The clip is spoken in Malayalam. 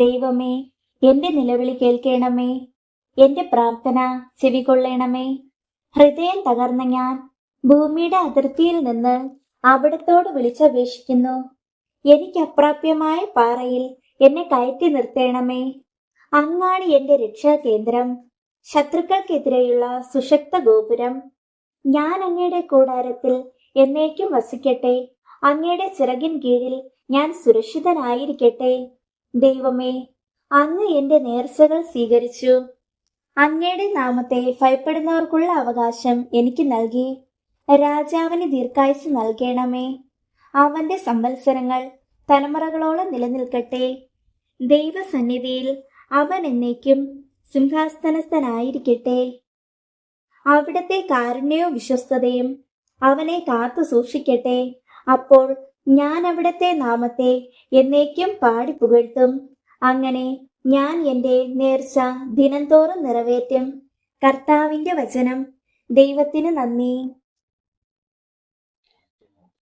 ദൈവമേ എന്റെ നിലവിളി കേൾക്കണമേ എന്റെ പ്രാർത്ഥന ചെവികൊള്ളണമേ. ഹൃദയം തകർന്ന ഞാൻ ഭൂമിയുടെ അതിർത്തിയിൽ നിന്ന് അവിടത്തോട് വിളിച്ചപേക്ഷിക്കുന്നു. എനിക്ക് അപ്രാപ്യമായ പാറയിൽ എന്നെ കയറ്റി നിർത്തേണമേ. അങ്ങാണ് എന്റെ രക്ഷാകേന്ദ്രം ശത്രുക്കൾക്കെതിരെയുള്ള സുശക്ത ഗോപുരം. ഞാൻ അങ്ങയുടെ കൂടാരത്തിൽ എന്നേക്കും വസിക്കട്ടെ അങ്ങയുടെ ചിറകിൻ കീഴിൽ ഞാൻ സുരക്ഷിതനായിരിക്കട്ടെ. ദൈവമേ അങ്ങ് എന്റെ നേർച്ചകൾ സ്വീകരിച്ചു. അങ്ങയുടെ നാമത്തെ ഭയപ്പെടുന്നവർക്കുള്ള അവകാശം എനിക്ക് നൽകി. രാജാവിന് ദീർഘായുസ് നൽകണമേ. അവന്റെ സംവത്സരങ്ങൾ തലമുറകളോളം നിലനിൽക്കട്ടെ. ദൈവസന്നിധിയിൽ അവൻ എന്നേക്കും സിംഹാസനസ്ഥനായിരിക്കട്ടെ. അവിടത്തെ കാരുണ്യവും വിശ്വസ്തതയും അവനെ കാത്തു സൂക്ഷിക്കട്ടെ അപ്പോൾ ഞാൻ അവിടത്തെ നാമത്തെ എന്നേക്കും പാടി പുകഴ്ത്തും. അങ്ങനെ ഞാൻ എന്റെ നേർച്ച ദിനംതോറും നിറവേറ്റും. കർത്താവിന്റെ വചനം ദൈവത്തിന് നന്ദി.